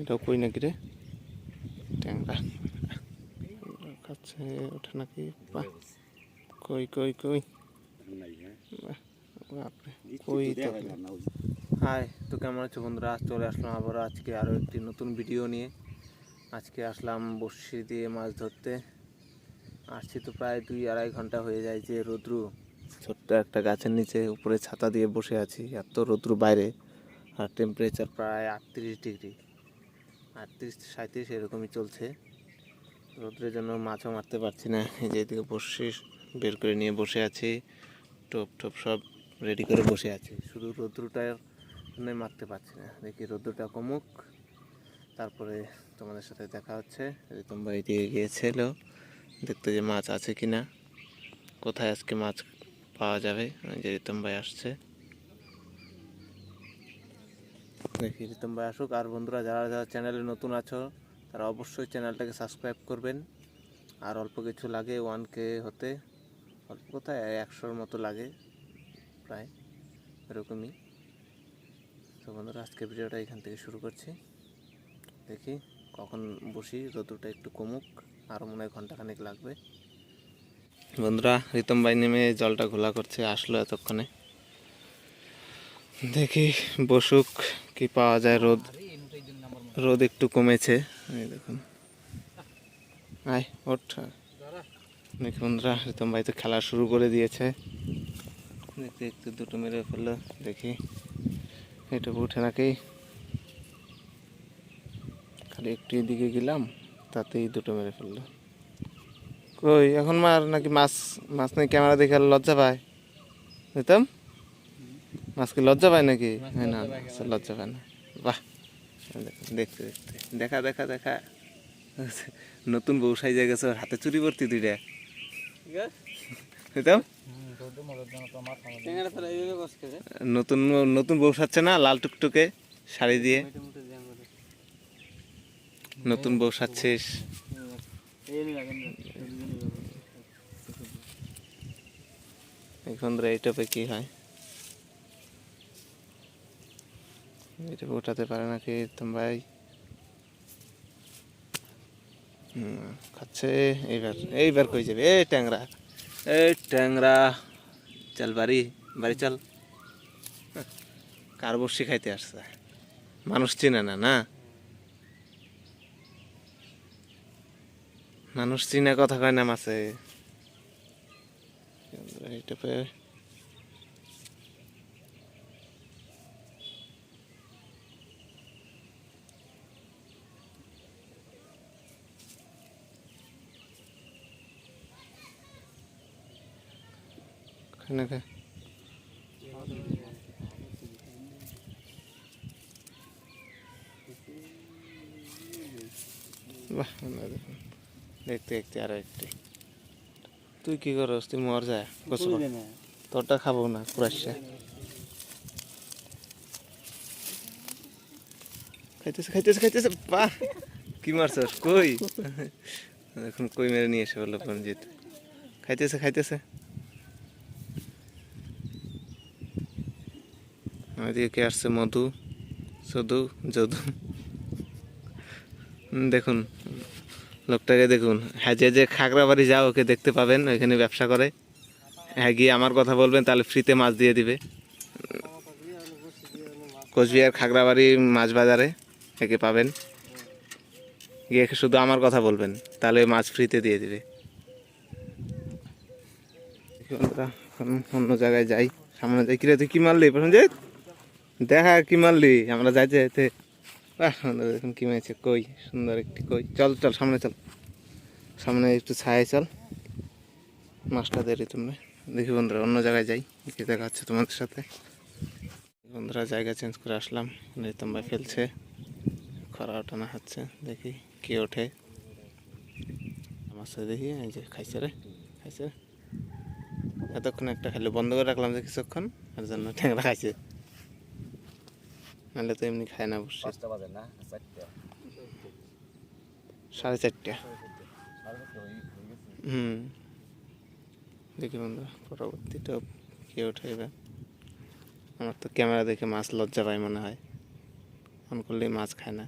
এটাও কই নাকি রে? ট্যাংরা। খাচ্ছে ওঠে নাকি? কই কই কই? কই হাই তো কেমন আছো বন্ধুরা, আজ চলে আসলাম আবার আজকে আরও একটি নতুন ভিডিও নিয়ে। আজকে আসলাম বড়শি দিয়ে মাছ ধরতে। আসছি তো প্রায় দুই আড়াই ঘণ্টা হয়ে যায় যে রৌদ্রু। ছোট্ট একটা গাছের নিচে উপরে ছাতা দিয়ে বসে আছি। এত রৌদ্রু বাইরে। আর টেম্পারেচার প্রায় আটত্রিশ ডিগ্রি। আটত্রিশ সাঁত্রিশ এরকমই চলছে। রৌদ্রের জন্য মাছও মারতে পারছি না। এই যে এদিকে বসে, বের করে নিয়ে বসে আছি। টোপ টোপ সব রেডি করে বসে আছি। শুধু রৌদ্রটার জন্য মারতে পারছি না। দেখি রৌদ্রটা কমুক। তারপরে তোমাদের সাথে দেখা হচ্ছে। রিতম ভাই দিয়ে গিয়েছিল, দেখতে যে মাছ আছে কি না কোথায় আজকে মাছ পাওয়া যাবে? যে রিতম ভাই আসছে। দেখি রিতম ভাই আসুক। আর বন্ধুরা, যারা যারা চ্যানেলে নতুন আছো, তারা অবশ্যই চ্যানেলটাকে সাবস্ক্রাইব করবেন। আর অল্প কিছু লাগে ওয়ান কে হতে। অল্প কোথায়? একশোর মতো লাগে, প্রায় এরকমই। তো বন্ধুরা আজকে ভিডিওটা এখান থেকে শুরু করছি। দেখি কখন বসি রোদটা একটু কমুক আরও মনে হয় ঘন্টাখানেক লাগবে। বন্ধুরা, রিতম ভাই নেমে জলটা ঘোলা করছে, আসলো এতক্ষণে। দেখি, বসুক। কি পাওয়া যায়? রোদ রোদ একটু কমেছে। দেখুন। আয়, ওঠ। বন্ধুরা রিতম ভাই তো খেলা শুরু করে দিয়েছে। দেখতে একটু দুটো মেরে ফেলল। দেখি, এটা উঠে নাকি? খালি একটু এদিকে গেলাম, তাতেই দুটো মেরে ফেলল। কই, এখন মার নাকি মাছ মাছ নাকি ক্যামেরা দেখে লজ্জা পায়? বুঝতাম মাছ কি লজ্জা পায় নাকি? হ্যাঁ না লজ্জা পায় না। বাহ। দেখতে দেখতে। দেখা দেখা দেখা। নতুন বউ সাইজে গেছে হাতে চুরি ভর্তি দুইটা। বুঝতাম নতুন নতুন বউ সাচ্ছে না, লাল টুকটুকে শাড়ি দিয়ে? নতুন বউ সাচ্ছিস এখন এই টপে কি হয়? এটা ওঠাতে পারে নাকি তুমি ভাই? খাচ্ছে। এইবার এইবার কই যাবে? এই ট্যাংরা। এই ট্যাংরা। চল বাড়ি বাড়ি চল। কার বসি খাইতে আসছে? মানুষ চিনে না না? মানুষ চিনে কথা কয় না মাছে? এইটা খা বাহ দেখুন। দেখতে দেখতে আরও একটি। তুই কি করস? তুই মর যা গোসল। তোরটা খাব না পুরাসা খাইতেছে খাইতেছে খাইতেছে বাহ! কি মারছস? কই? এখন কই মেরে নিয়ে এসে বলল পঞ্জিত। খাইতেছে খাইতেছে। আমাদের কে আসছে মধু, সধু, যদু। দেখুন, লোকটাকে দেখুন। হ্যাঁ যে যে খাগড়াবাড়ি যাও, ওকে দেখতে পাবেন, ওইখানে ব্যবসা করে। হ্যাঁ গিয়ে আমার কথা বলবেন, তাহলে ফ্রিতে মাছ দিয়ে দিবে। কোচবিহার খাগড়াবাড়ি মাছ বাজারে একে পাবেন। গিয়ে শুধু আমার কথা বলবেন, তাহলে মাছ ফ্রিতে দিয়ে দিবে। অন্য জায়গায় যাই, সামনে যাই। কিরে, তুই কি মারলি যে দেখা কি মারলি? আমরা যাইতে যাইতে দেখুন কি মেয়েছে কই? সুন্দর একটি কই। চল চল, সামনে চল। সামনে একটু ছায় চল। মাছটা দেরি তোমরা। দেখি বন্ধুরা, অন্য জায়গায় যাই। কি দেখা হচ্ছে তোমাদের সাথে। বন্ধুরা, জায়গা চেঞ্জ করে আসলাম। ভাই ফেলছে। খরা ওঠানো হচ্ছে। দেখি কে ওঠে। মাছটা দেখি, এই যে খাইছে রে, খাইছে। এতক্ষণ একটা খাইলে। বন্ধ করে রাখলাম যে কিছুক্ষণ আর জন্য ট্যাংরা খাইছে। নাহলে তো এমনি খায় না বসে। পাঁচটা বাজে না? চারটা। সাড়ে চারটা। হুম। দেখি বন্ধু পরবর্তীটা কে এবার আমার তো ক্যামেরা দেখে মাছ লজ্জা পায় মনে হয়। অন করলেই মাছ খায় না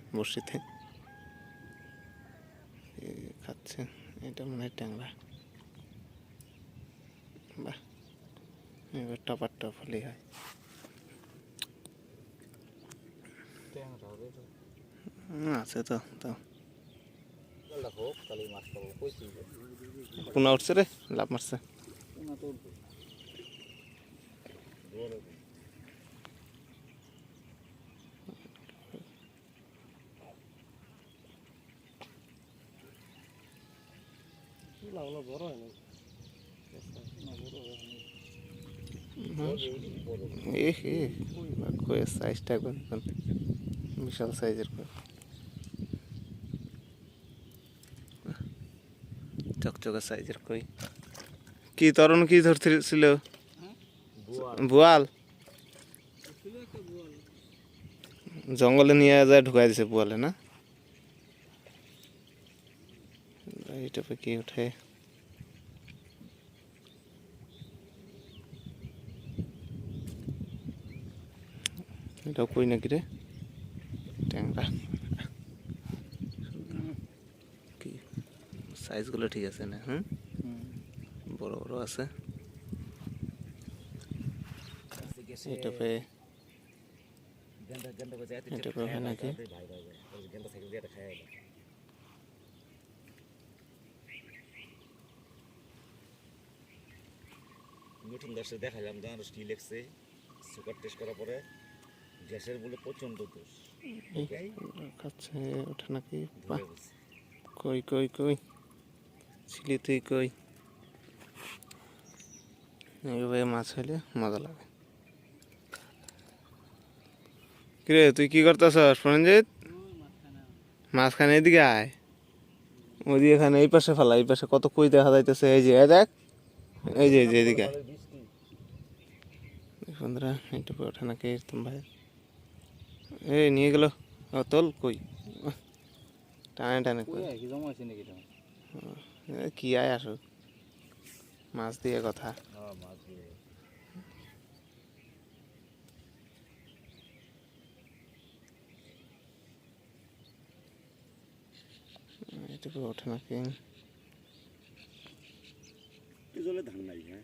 এই খাচ্ছে। এটা মনে হয় ট্যাংরা। বাহ। এবার টপার টপ হলেই হয় হুম, আছে তো তো। হোক তাহলে মাছ খাব পুনা উঠছে রে? লাভ মারছে। তো বড় হয় না এ হে কয়ের সাইজটা একবার বিশাল সাইজের কই চকচকে সাইজের কই? কি তরুণ কি ধরছিল? বুয়াল? জঙ্গলে নিয়ে যায় ঢুকাই দিছে বুয়ালে না? এটা কি উঠে এটাও কই নাকি রে ট্যাংরা কি সাইজগুলো ঠিক আছে না হুম? বড় বড় আছে। এটা পেয়ে পেয়ে নাকি? দেখালাম জানো স্টিল এক্সে সুগার টেস্ট করার পরে গ্যাসের বলে প্রচণ্ড দোষ। খাচ্ছে ওঠে নাকি কই কই কই? ছিলি তুই কই? এইভাবে মাছ হইলে মজা লাগে। কিরে তুই কি করতেছস প্রণজিৎ? মাঝখানে এদিকে আয়। ওদিকে এখানে এই পাশে ফেলা এই পাশে কত কই দেখা যাইতেছে। এই যে দেখ। এই যে এই যে এদিকে বন্ধুরা একটু ওঠে নাকি ভাই? এই নিয়ে গেল। তোল কই? টানে টানে কই? জমা আছে নাকি কি আয় আসুক মাছ দিয়ে কথা। হ্যাঁ মাছ এটুকু ওঠে নাকি? জলে ধান নাই হ্যাঁ?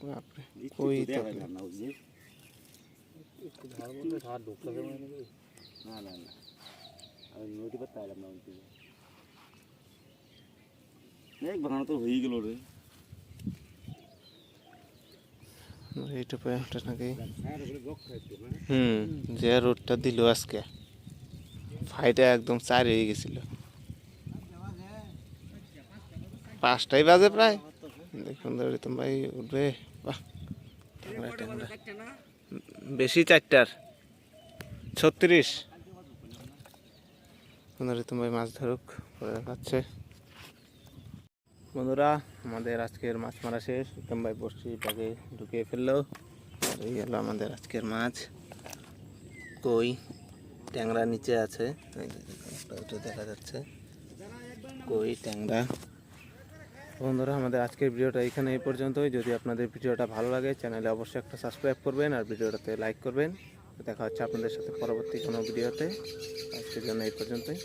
বাপরে কই তো ধান না বুঝলি না না না। আমি নদী পাত্তা এলাম না এক তো হয়ে গেল রে। নাকি? হ্যাঁ হ্যাঁ? হুম যে রোডটা দিল আজকে ফাইটা একদম চার হয়ে গেছিল। পাঁচটাই বাজে প্রায়। দেখুন রিতম ভাই উঠবে। বেশি চারটার ছত্রিশ। রিতম ভাই মাছ ধরুক পরে দেখাচ্ছে। বন্ধুরা, আমাদের আজকের মাছ মারা শেষ। রিতম ভাই ব্যাগে ঢুকিয়ে ফেলল। এই হলো আমাদের আজকের মাছ। কই? ট্যাংরা নিচে আছে। দেখা যাচ্ছে। কই ট্যাংরা? বন্ধুরা, আমাদের আজকের ভিডিওটা এখানে এই পর্যন্তই। যদি আপনাদের ভিডিওটা ভালো লাগে, চ্যানেলে অবশ্যই একটা সাবস্ক্রাইব করবেন আর ভিডিওটাতে লাইক করবেন। দেখা হচ্ছে আপনাদের সাথে পরবর্তী কোনো ভিডিওতে। আজকের জন্য এই পর্যন্তই।